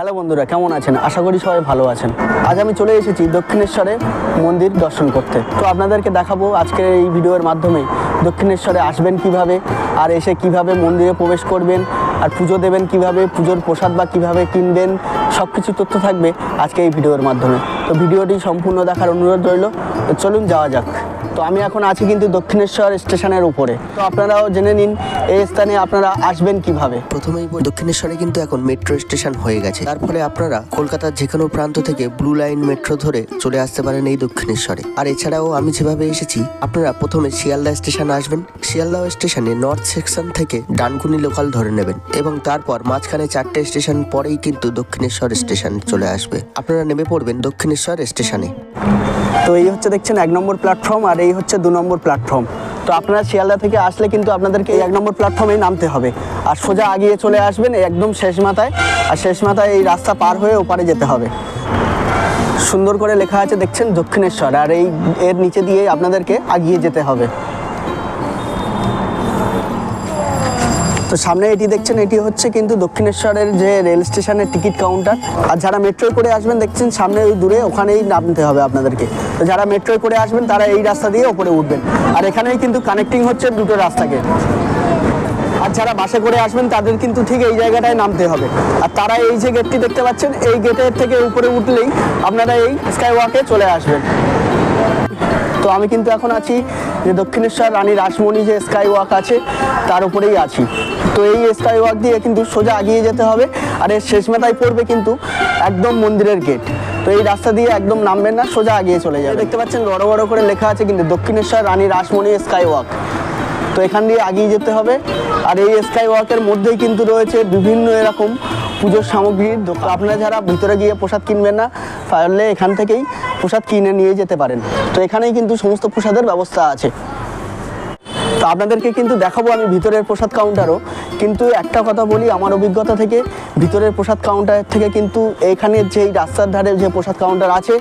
Hello বন্ধুরা, কেমন আছেন? আশা করি সবাই ভালো আছেন। আজ আমি চলে এসেছি দক্ষিণেশ্বরে মন্দির দর্শন করতে। তো আপনাদেরকে দেখাবো আজকের এই ভিডিওর মাধ্যমে দক্ষিণেশ্বরে আসবেন কীভাবে, আর এসে কীভাবে মন্দিরে প্রবেশ করবেন, আর পুজো দেবেন কীভাবে, পুজোর প্রসাদ বা কীভাবে কিনবেন সব কিছু তথ্য থাকবে আজকে এই ভিডিওর মাধ্যমে। তো ভিডিওটি সম্পূর্ণ দেখার অনুরোধ রইল, তো চলুন যাওয়া যাক। তো আমি এখন আছি কিন্তু দক্ষিণেশ্বর স্টেশনের উপরে। তো আপনারাও জেনে নিন এই স্থানে আপনারা আসবেন কীভাবে? প্রথমেই দক্ষিণেশ্বরে কিন্তু এখন মেট্রো স্টেশন হয়ে গেছে। তার ফলে আপনারা কলকাতার যে কোনো প্রান্ত থেকে ব্লু লাইন মেট্রো ধরে চলে আসতে পারেন এই দক্ষিণেশ্বরে। আর এছাড়াও আমি যেভাবে এসেছি, আপনারা প্রথমে শিয়ালদা স্টেশনে আসবেন। শিয়ালদা স্টেশনে নর্থ সেকশন থেকে ডানকুনি লোকাল ধরে নেবেন এবং তারপর মাঝখানে চারটে স্টেশন পরেই কিন্তু দক্ষিণেশ্বর স্টেশন চলে আসবে। আপনারা নেমে পড়বেন দক্ষিণেশ্বর স্টেশনে। তো এই হচ্ছে দেখছেন এক নম্বর প্ল্যাটফর্ম আর এই হচ্ছে দু নম্বর প্ল্যাটফর্ম তো আপনারা শিয়ালদা থেকে আসলে কিন্তু আপনাদেরকে এক নম্বর প্ল্যাটফর্মেই নামতে হবে। আর সোজা আগিয়ে চলে আসবেন একদম শেষ মাথায়। আর শেষ মাথায় এই রাস্তা পার হয়ে ওপারে যেতে হবে। সুন্দর করে লেখা আছে দেখছেন দক্ষিণেশ্বর। আর এই এর নিচে দিয়ে আপনাদেরকে আগিয়ে যেতে হবে। তো সামনে এটি দেখছেন, এটি হচ্ছে কিন্তু দক্ষিণেশ্বরের যে রেল স্টেশনের টিকিট কাউন্টার। আর যারা মেট্রো করে আসবেন, দেখছেন সামনে দূরে ওখানেই নামতে হবে আপনাদেরকে। তো যারা মেট্রো করে আসবেন, তারা এই রাস্তা দিয়ে ওপরে উঠবেন। আর এখানেই কিন্তু কানেক্টিং হচ্ছে দুটো রাস্তাকে। আর যারা বাসে করে আসবেন, তাদের কিন্তু ঠিক এই জায়গাটায় নামতে হবে। আর তারা এই যে গেটটি দেখতে পাচ্ছেন, এই গেটের থেকে উপরে উঠলেই আপনারা এই স্কাই ওয়াকে চলে আসবেন। তো আমি কিন্তু এখন আছি যে দক্ষিণেশ্বর রানী রাসমণি যে স্কাই ওয়াক আছে, তার উপরেই আছি। তো এই স্কাই ওয়াক দিয়ে কিন্তু সোজা আগিয়ে যেতে হবে আর এর শেষ মাথায় পড়বে কিন্তু একদম মন্দিরের গেট তো এই রাস্তা দিয়ে একদম নামবেন না, সোজা আগিয়ে চলে যাবে দেখতে পাচ্ছেন বড় বড় করে লেখা আছে কিন্তু দক্ষিণেশ্বর রানী রাসমণি স্কাই ওয়াক। তো এখান দিয়ে আগিয়ে যেতে হবে। আর এই স্কাই ওয়াকের মধ্যেই কিন্তু রয়েছে বিভিন্ন এরকম পুজোর সামগ্রীর আপনারা যারা ভিতরে গিয়ে প্রসাদ কিনবেন না পারলে এখান থেকেই প্রসাদ কিনে নিয়ে যেতে পারেন। তো এখানেই কিন্তু সমস্ত প্রসাদের ব্যবস্থা আছে। তো আপনাদেরকে কিন্তু দেখাবো আমি ভিতরের প্রসাদ কাউন্টারও কিন্তু একটা কথা বলি, আমার অভিজ্ঞতা থেকে ভিতরের প্রসাদ কাউন্টার থেকে কিন্তু এখানে যেই রাস্তার ধারে যে প্রসাদ কাউন্টার আছে,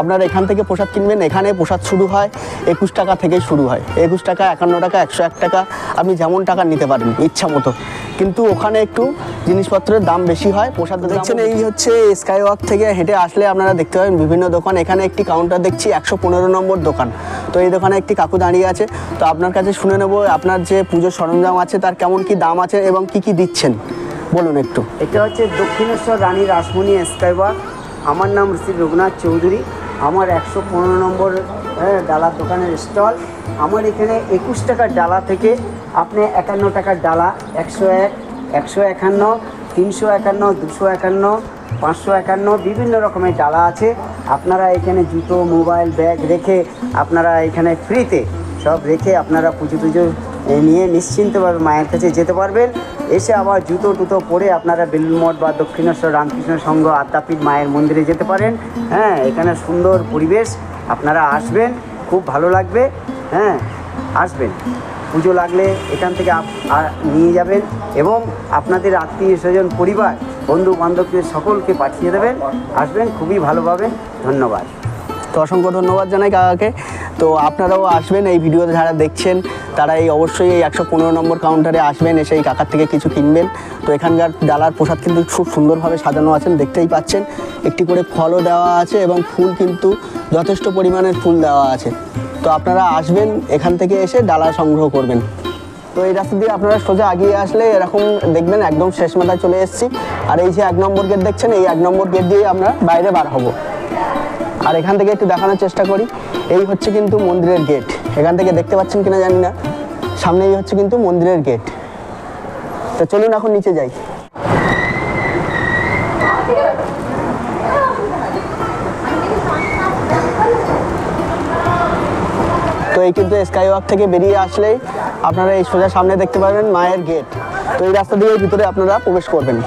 আপনারা এখান থেকে প্রসাদ কিনবেন। এখানে প্রসাদ শুরু হয় একুশ টাকা থেকে শুরু হয়। একুশ টাকা, একান্ন টাকা, একশো এক টাকা, আপনি যেমন টাকা নিতে পারেন, ইচ্ছা মতো। কিন্তু ওখানে একটু জিনিসপত্রের দাম বেশি হয় প্রসাদ দেখছেন এই হচ্ছে স্কাই ওয়াক থেকে হেঁটে আসলে আপনারা দেখতে পাবেন বিভিন্ন দোকান। এখানে একটি কাউন্টার দেখছি একশো পনেরো নম্বর দোকান। তো এই দোকানে একটি কাকু দাঁড়িয়ে আছে। তো আপনার কাছে শুনে নেব আপনার যে পুজোর সরঞ্জাম আছে তার কেমন কি দাম আছে এবং কি কি দিচ্ছেন? বলুন একটু। এটা হচ্ছে দক্ষিণেশ্বর রানী রাসমণি স্কাইওয়াক আমার নাম শ্রী রঘুনাথ চৌধুরী। আমার একশো পনেরো নম্বর হ্যাঁ, ডালা দোকানের স্টল। আমার এখানে একুশ টাকার ডালা থেকে আপনি একান্ন টাকার ডালা একশো এক একশো একান্ন তিনশো একান্ন দুশো একান্ন পাঁচশো একান্ন বিভিন্ন রকমের ডালা আছে। আপনারা এখানে জুতো মোবাইল ব্যাগ রেখে আপনারা এখানে ফ্রিতে সব রেখে আপনারা পুজো টুজো নিয়ে নিশ্চিন্তভাবে মায়ের কাছে যেতে পারবেন। এসে আবার জুতো টুতো পরে আপনারা বেলুমঠ বা দক্ষিণেশ্বর রামকৃষ্ণ সংঘ আদ্যাপীঠ মায়ের মন্দিরে যেতে পারেন। হ্যাঁ এখানে সুন্দর পরিবেশ। আপনারা আসবেন, খুব ভালো লাগবে হ্যাঁ আসবেন। পুজো লাগলে এখান থেকে নিয়ে যাবেন এবং আপনাদের আত্মীয় স্বজন, পরিবার, বন্ধু বান্ধবদের সকলকে পাঠিয়ে দেবেন, আসবেন, খুবই ভালোভাবে ধন্যবাদ। তো অসংখ্য ধন্যবাদ জানাই কাকাকে। তো আপনারাও আসবেন এই ভিডিওতে যারা দেখছেন, তারা এই অবশ্যই এই একশো পনেরো নম্বর কাউন্টারে আসবেন, এসে এই কাকার থেকে কিছু কিনবেন। তো এখানকার ডালার প্রসাদ কিন্তু খুব সুন্দরভাবে সাজানো আছেন দেখতেই পাচ্ছেন। একটি করে ফলও দেওয়া আছে এবং ফুল কিন্তু যথেষ্ট পরিমাণের ফুল দেওয়া আছে। তো আপনারা আসবেন, এখান থেকে এসে ডালা সংগ্রহ করবেন। তো এই রাস্তা দিয়ে আপনারা সোজা আগিয়ে আসলে এরকম দেখবেন, একদম শেষ মাথায় চলে এসেছি। আর এই যে এক নম্বর গেট দেখছেন, এই এক নম্বর গেট দিয়ে আমরা বাইরে বার হব। আর এখান থেকে একটু দেখানোর চেষ্টা করি। এই হচ্ছে কিন্তু মন্দিরের গেট এখান থেকে দেখতে পাচ্ছেন কিনা জানি না। সামনেই হচ্ছে কিন্তু মন্দিরের গেট তো চলুন এখন নিচে যাই। তো এই কিন্তু স্কাই ওয়াক থেকে বেরিয়ে আসলেই আপনারা এই সোজা সামনে দেখতে পাবেন মায়ের গেট তো এই রাস্তা দিয়ে ভিতরে আপনারা প্রবেশ করবেন।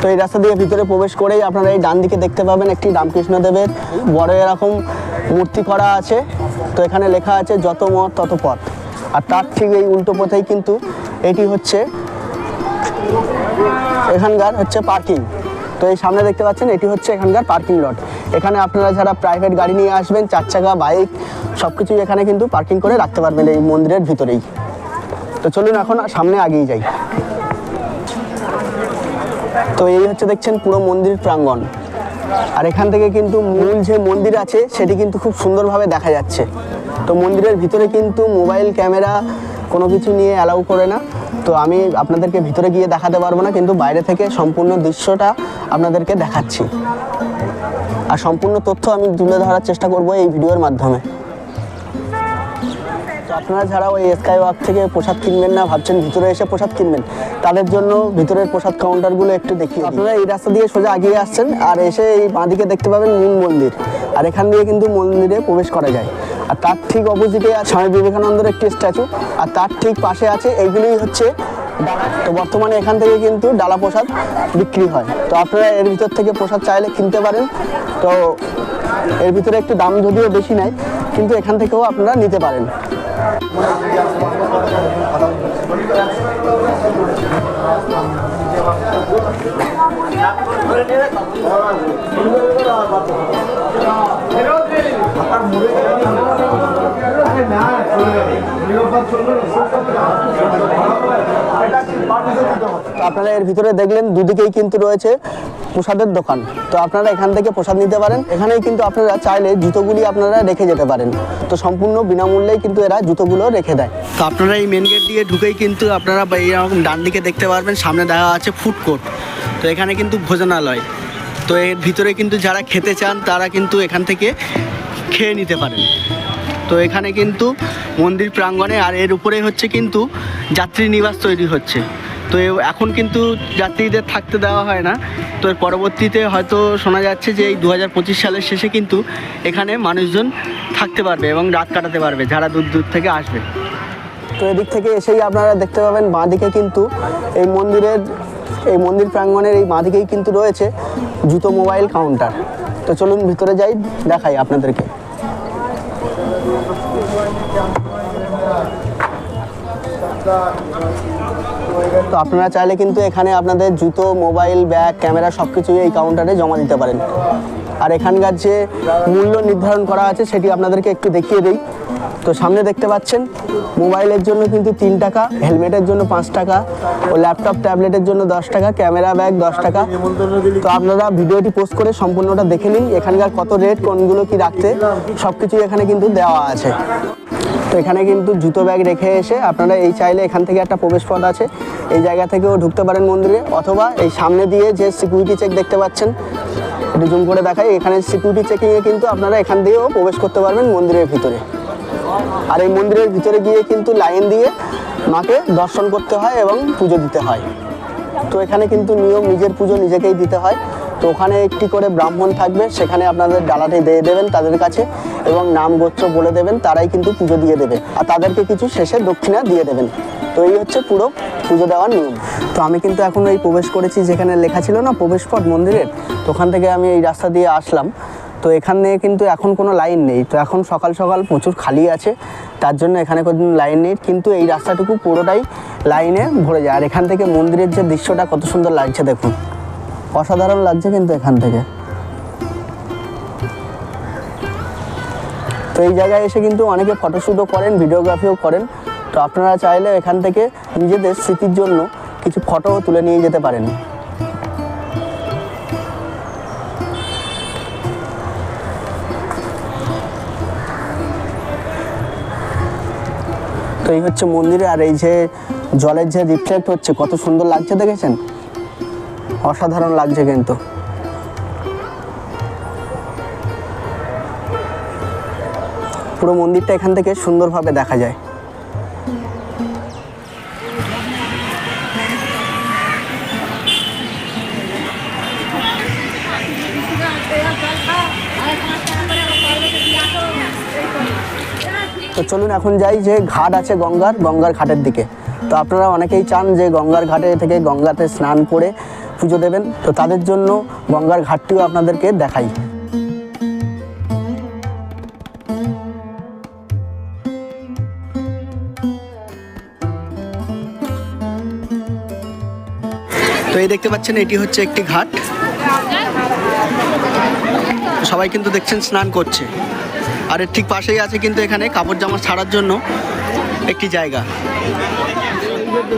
তো এই রাস্তা দিয়ে ভিতরে প্রবেশ করেই আপনারা এই ডান দিকে দেখতে পাবেন একটি রামকৃষ্ণ দেবের বড় এরকম মূর্তি করা আছে। তো এখানে লেখা আছে, যত মত তত পথ আর তার ঠিক এই উল্টো পথেই কিন্তু এটি হচ্ছে, এখানকার হচ্ছে পার্কিং। তো এই সামনে দেখতে পাচ্ছেন, এটি হচ্ছে এখানকার পার্কিং লট। এখানে আপনারা যারা প্রাইভেট গাড়ি নিয়ে আসবেন চার চাকা বাইক সব কিছুই এখানে কিন্তু পার্কিং করে রাখতে পারবেন এই মন্দিরের ভিতরেই। তো চলুন এখন সামনে আগিয়ে যাই। তো এই হচ্ছে দেখছেন পুরো মন্দির প্রাঙ্গণ। আর এখান থেকে কিন্তু মূল যে মন্দির আছে, সেটি কিন্তু খুব সুন্দরভাবে দেখা যাচ্ছে। তো মন্দিরের ভিতরে কিন্তু মোবাইল, ক্যামেরা কোনো কিছু নিয়ে অ্যালাউ করে না। তো আমি আপনাদেরকে ভিতরে গিয়ে দেখাতে পারব না, কিন্তু বাইরে থেকে সম্পূর্ণ দৃশ্যটা আপনাদেরকে দেখাচ্ছি। আর সম্পূর্ণ তথ্য আমি তুলে ধরার চেষ্টা করব এই ভিডিওর মাধ্যমে। আপনারা যারা ওই স্কাই ওয়াক থেকে প্রসাদ কিনবেন না, ভাবছেন ভিতরে এসে প্রসাদ কিনবেন, তাদের জন্য ভিতরের প্রসাদ কাউন্টারগুলো একটু দেখি আপনারা এই রাস্তা দিয়ে সোজা এগিয়ে আসছেন আর এসে এই বাঁদিকে দেখতে পাবেন মূল মন্দির। আর এখান দিয়ে কিন্তু মন্দিরে প্রবেশ করা যায়। আর তার ঠিক অপোজিটে স্বামী বিবেকানন্দের একটি স্ট্যাচু। আর তার ঠিক পাশে আছে এইগুলোই হচ্ছে তো বর্তমানে এখান থেকে কিন্তু ডালা প্রসাদ বিক্রি হয়। তো আপনারা এর ভিতর থেকে প্রসাদ চাইলে কিনতে পারেন। তো এর ভিতরে একটু দাম যদিও বেশি নেয় কিন্তু এখান থেকেও আপনারা নিতে পারেন। আপনারা এর ভিতরে দেখলেন দুদিকেই কিন্তু রয়েছে। প্রসাদের দোকান। তো আপনারা এখান থেকে প্রসাদ নিতে পারেন। এখানেই কিন্তু আপনারা চাইলে জুতোগুলি আপনারা রেখে যেতে পারেন। তো সম্পূর্ণ বিনামূল্যেই কিন্তু এরা জুতোগুলো রেখে দেয়। তো আপনারা এই মেন গেট দিয়ে ঢুকেই কিন্তু আপনারা এইরকম ডান দিকে দেখতে পারবেন, সামনে দেখা আছে ফুড কোর্ট তো এখানে কিন্তু ভোজনালয়। তো এর ভিতরে কিন্তু যারা খেতে চান, তারা কিন্তু এখান থেকে খেয়ে নিতে পারেন। তো এখানে কিন্তু মন্দির প্রাঙ্গণে আর এর উপরে হচ্ছে কিন্তু যাত্রী নিবাস তৈরি হচ্ছে। তো এখন কিন্তু যাত্রীদের থাকতে দেওয়া হয় না। তো এর পরবর্তীতে হয়তো শোনা যাচ্ছে যে এই দু হাজার পঁচিশ সালের শেষে কিন্তু এখানে মানুষজন থাকতে পারবে এবং রাত কাটাতে পারবে, যারা দূর দূর থেকে আসবে। তো এদিক থেকে এসেই আপনারা দেখতে পাবেন বাঁদিকে কিন্তু এই মন্দিরের, এই মন্দির প্রাঙ্গণের এই বাঁদিকেই কিন্তু রয়েছে জুতো মোবাইল কাউন্টার। তো চলুন ভিতরে যাই, দেখাই আপনাদেরকে। তো আপনারা চাইলে কিন্তু এখানে আপনাদের জুতো, মোবাইল, ব্যাগ, ক্যামেরা সব কিছুই এই কাউন্টারে জমা দিতে পারেন। আর এখানকার যে মূল্য নির্ধারণ করা আছে, সেটি আপনাদেরকে একটু দেখিয়ে দিই। তো সামনে দেখতে পাচ্ছেন, মোবাইলের জন্য কিন্তু তিন টাকা, হেলমেটের জন্য পাঁচ টাকা, ও ল্যাপটপ, ট্যাবলেটের জন্য দশ টাকা, ক্যামেরা ব্যাগ দশ টাকা। তো আপনারা ভিডিওটি পোস্ট করে সম্পূর্ণটা দেখে নিন, এখানকার কত রেট, কোনগুলো কি রাখতে সব কিছুই এখানে কিন্তু দেওয়া আছে। তো এখানে কিন্তু জুতো ব্যাগ রেখে এসে আপনারা এই চাইলে এখান থেকে একটা প্রবেশ পথ আছে। এই জায়গা থেকেও ঢুকতে পারেন মন্দিরে অথবা এই সামনে দিয়ে যে সিকিউরিটি চেক দেখতে পাচ্ছেন, একটু জুম করে দেখাই। এখানে সিকিউরিটি চেকিংয়ে কিন্তু আপনারা এখান দিয়েও প্রবেশ করতে পারবেন মন্দিরের ভিতরে। আর এই মন্দিরের ভিতরে গিয়ে কিন্তু লাইন দিয়ে মাকে দর্শন করতে হয় এবং পুজো দিতে হয়। তো এখানে কিন্তু নিয়ম নিজের পুজো নিজেকেই দিতে হয়। তো ওখানে একটি করে ব্রাহ্মণ থাকবে, সেখানে আপনাদের ডালাটি দিয়ে দেবেন তাদের কাছে এবং নাম গোত্র বলে দেবেন, তারাই কিন্তু পুজো দিয়ে দেবে। আর তাদেরকে কিছু শেষে দক্ষিণা দিয়ে দেবেন। তো এই হচ্ছে পুরো পুজো দেওয়ার নিয়ম। তো আমি কিন্তু এখন এই প্রবেশ করেছি, যেখানে লেখা ছিল না প্রবেশ পথ মন্দিরের। তো ওখান থেকে আমি এই রাস্তা দিয়ে আসলাম। তো এখানে কিন্তু এখন কোনো লাইন নেই। তো এখন সকাল সকাল প্রচুর খালি আছে, তার জন্য এখানে কোনো লাইন নেই। কিন্তু এই রাস্তাটুকু পুরোটাই লাইনে ভরে যায়। আর এখান থেকে মন্দিরের যে দৃশ্যটা কত সুন্দর লাগছে, দেখুন। অসাধারণ লাগছে কিন্তু এখান থেকে। তো এই জায়গায় এসে কিন্তু অনেকে ফটোশ্যুটও করেন ভিডিওগ্রাফিও করেন। তো আপনারা চাইলে এখান থেকে নিজেদের স্মৃতির জন্য কিছু ফটোও তুলে নিয়ে যেতে পারেন। তো এই হচ্ছে মন্দিরে, আর এই যে জলের যে রিফ্লেক্ট হচ্ছে, কত সুন্দর লাগছে দেখেছেন? অসাধারণ লাগছে কিন্তু। পুরো মন্দিরটা এখান থেকে সুন্দরভাবে দেখা যায়। তো চলুন এখন যাই যে ঘাট আছে গঙ্গার গঙ্গার ঘাটের দিকে। তো আপনারা অনেকেই চান যে গঙ্গার ঘাটে থেকে গঙ্গাতে স্নান করে পুজো দেবেন। তো তাদের জন্য গঙ্গার ঘাটটিও আপনাদেরকে দেখাই। তো এই দেখতে পাচ্ছেন, এটি হচ্ছে একটি ঘাট। সবাই কিন্তু দেখছেন স্নান করছে। আর এর ঠিক পাশেই আছে কিন্তু এখানে কাপড় জামা ছাড়ার জন্য একটি জায়গা।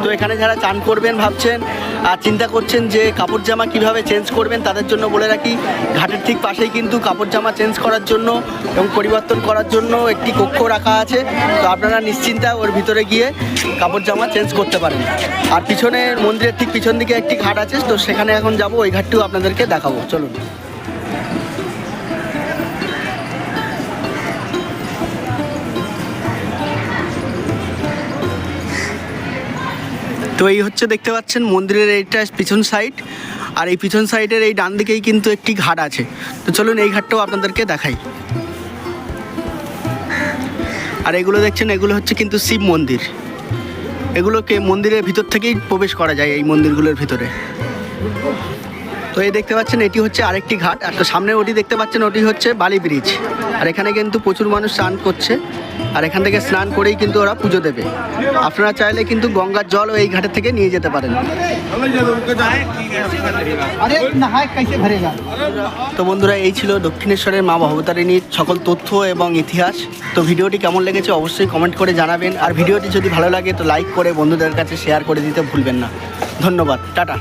তো এখানে যারা চান করবেন, ভাবছেন আর চিন্তা করছেন যে কাপড় জামা কীভাবে চেঞ্জ করবেন, তাদের জন্য বলে রাখি, ঘাটের ঠিক পাশেই কিন্তু কাপড় জামা চেঞ্জ করার জন্য এবং পরিবর্তন করার জন্য একটি কক্ষ রাখা আছে। তো আপনারা নিশ্চিন্তা ওর ভিতরে গিয়ে কাপড় জামা চেঞ্জ করতে পারেন। আর পিছনে মন্দিরের ঠিক পিছন দিকে একটি ঘাট আছে, তো সেখানে এখন যাব, ওই ঘাটটিও আপনাদেরকে দেখাবো। চলুন। তো এই হচ্ছে দেখতে পাচ্ছেন মন্দিরের এইটা পিছন সাইড আর এই পিছন সাইডের এই ডান দিকেই কিন্তু একটি ঘাট আছে। তো চলুন এই ঘাটটাও আপনাদেরকে দেখাই। আর এগুলো দেখছেন, এগুলো হচ্ছে কিন্তু শিব মন্দির। এগুলোকে মন্দিরের ভিতর থেকেই প্রবেশ করা যায় এই মন্দিরগুলোর ভিতরে। তো এই দেখতে পাচ্ছেন এটি হচ্ছে আরেকটি ঘাট। আর তো সামনে ওটি দেখতে পাচ্ছেন ওটি হচ্ছে বালি ব্রিজ। আর এখানে কিন্তু প্রচুর মানুষ স্নান করছে। আর এখান থেকে স্নান করেই কিন্তু ওরা পুজো দেবে। আপনারা চাইলে কিন্তু গঙ্গার জলও এই ঘাটের থেকে নিয়ে যেতে পারেন। তো বন্ধুরা এই ছিল দক্ষিণেশ্বরের মা ভবতারিণীর সকল তথ্য এবং ইতিহাস। তো ভিডিওটি কেমন লেগেছে অবশ্যই কমেন্ট করে জানাবেন। আর ভিডিওটি যদি ভালো লাগে তো লাইক করে বন্ধুদের কাছে শেয়ার করে দিতে ভুলবেন না। ধন্যবাদ। টাটা।